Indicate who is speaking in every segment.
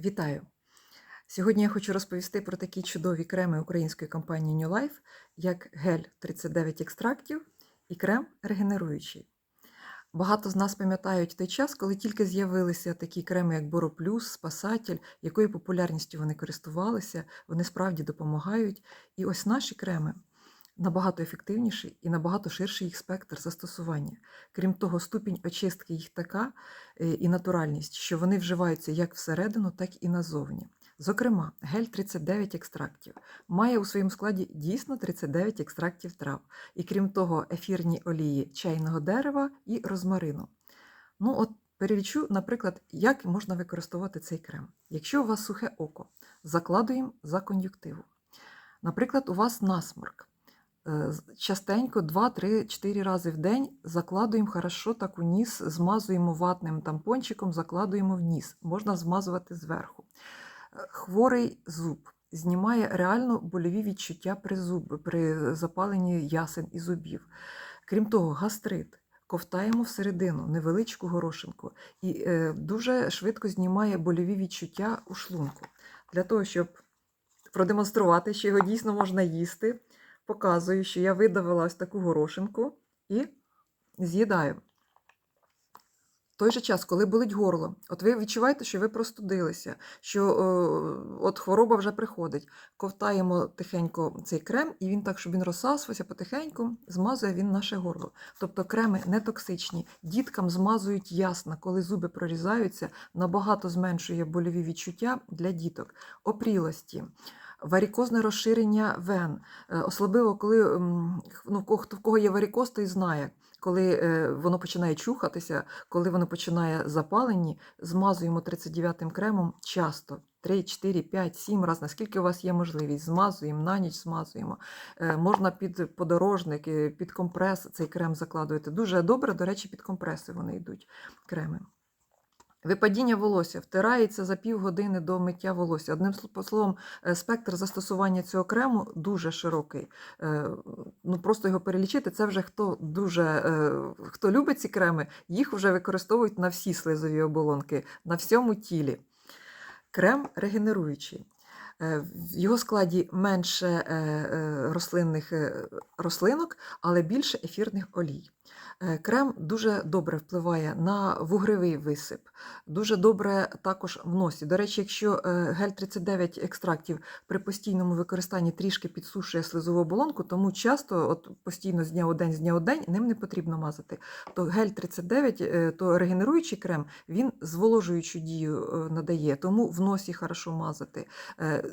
Speaker 1: Вітаю! Сьогодні я хочу розповісти про такі чудові креми української компанії New Life, як гель 39 екстрактів і крем регенеруючий. Багато з нас пам'ятають той час, коли тільки з'явилися такі креми, як Боро Плюс, Спасатель, якою популярністю вони користувалися, вони справді допомагають. І ось наші креми набагато ефективніший і набагато ширший їх спектр застосування. Крім того, ступінь очистки їх така е, і натуральність, що вони вживаються як всередину, так і назовні. Зокрема, гель 39 екстрактів має у своєму складі дійсно 39 екстрактів трав, і крім того, ефірні олії чайного дерева і розмарину. Ну, от перелічу, наприклад, як можна використовувати цей крем. Якщо у вас сухе око, закладуємо за кон'юктиву. Наприклад, у вас насморк. Е, Частенько 2-3-4 рази в день закладуємо хорошо так у ніс, змазуємо ватним тампончиком, закладуємо в ніс. Можна змазувати зверху. Е, Хворий зуб знімає реально больові відчуття при, зуб, при запаленні ясен і зубів. Крім того, гастрит. Ковтаємо всередину невеличку горошинку і е, дуже швидко знімає больові відчуття у шлунку. Для того, щоб продемонструвати, що його дійсно можна їсти, показую, що я видавила ось таку горошинку і з'їдаю. В той же час, коли болить горло, от ви відчуваєте, що ви простудилися, що е, от хвороба вже приходить. Ковтаємо тихенько цей крем, і він так, щоб він розсасувався потихеньку, змазує він наше горло. Тобто креми не токсичні. Діткам змазують ясно, коли зуби прорізаються, набагато зменшує больові відчуття для діток. Опрілості. Варікозне розширення вен, Е, особливо коли ну, хто в кого є варікоз, той знає, коли е, воно починає чухатися, коли воно починає запалені, змазуємо 39-м кремом часто. 3, 4, 5, 7 разів, наскільки у вас є можливість, змазуємо, на ніч змазуємо. Е, можна під подорожник, під компрес цей крем закладувати. Дуже добре, до речі, під компреси вони йдуть креми. Випадіння волосся втирається за півгодини до миття волосся. Одним словом, е, спектр застосування цього крему дуже широкий. Е, Ну просто його перелічити. Це вже хто дуже е, хто любить ці креми, їх вже використовують на всі слизові оболонки, на всьому тілі. Крем регенеруючий. Е, В його складі менше е, е, рослинних рослинок, але більше ефірних олій. Крем дуже добре впливає на вугревий висип, дуже добре також в носі. До речі, якщо гель 39 екстрактів при постійному використанні трішки підсушує слизову оболонку, тому часто, от постійно з дня у день, з дня у день, ним не потрібно мазати. То гель 39, е, то регенеруючий крем, він зволожуючу дію надає, тому в носі хорошо мазати. Е,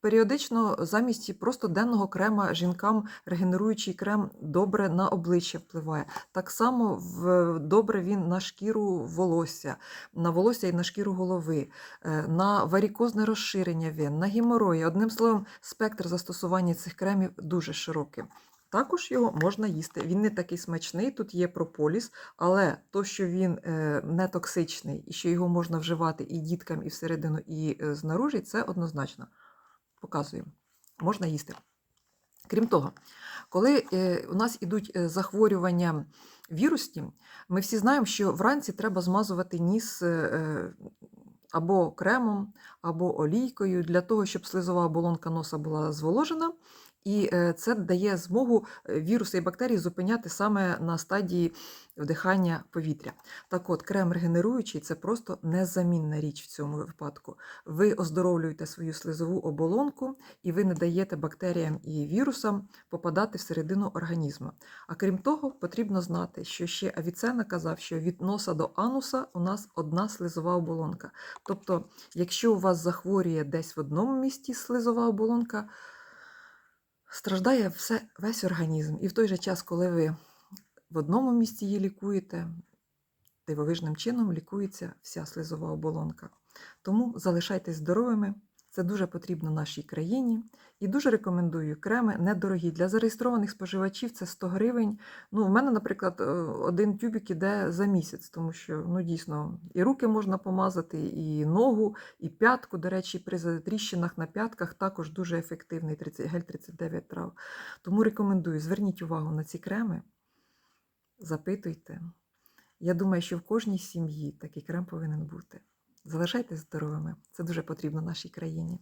Speaker 1: Періодично замість просто денного крема жінкам регенеруючий крем добре на обличчя впливає. Так само в, добре він на шкіру волосся, на волосся і на шкіру голови, е, на варікозне розширення вен, на геморої. Одним словом, спектр застосування цих кремів дуже широкий. Також його можна їсти. Він не такий смачний, тут є прополіс, але то, що він е, не токсичний і що його можна вживати і діткам, і всередину, і е, знаружі, це однозначно. Показуємо. Можна їсти. Крім того, коли е, у нас ідуть захворювання вірусні, ми всі знаємо, що вранці треба змазувати ніс або кремом, або олійкою для того, щоб слизова оболонка носа була зволожена. І е, це дає змогу е, віруси і бактерії зупиняти саме на стадії вдихання повітря. Так от, крем регенеруючий це просто незамінна річ в цьому випадку. Ви оздоровлюєте свою слизову оболонку і ви не даєте бактеріям і вірусам попадати всередину організму. А крім того, потрібно знати, що ще Авіценна казав, що від носа до ануса у нас одна слизова оболонка. Тобто, якщо у вас захворює десь в одному місці слизова оболонка, страждає все, весь організм. І в той же час, коли ви в одному місці її лікуєте, дивовижним чином лікується вся слизова оболонка. Тому залишайтесь здоровими. Це дуже потрібно нашій країні. І дуже рекомендую креми недорогі. Для зареєстрованих споживачів це 100 гривень. Ну, у мене, наприклад, е, один тюбик іде за місяць, тому що ну, дійсно і руки можна помазати, і ногу, і п'ятку. До речі, при тріщинах на п'ятках також дуже ефективний 30, гель 39 трав. Тому рекомендую, зверніть увагу на ці креми, запитуйте. Я думаю, що в кожній сім'ї такий крем повинен бути. Залишайтесь здоровими. Це дуже потрібно нашій країні.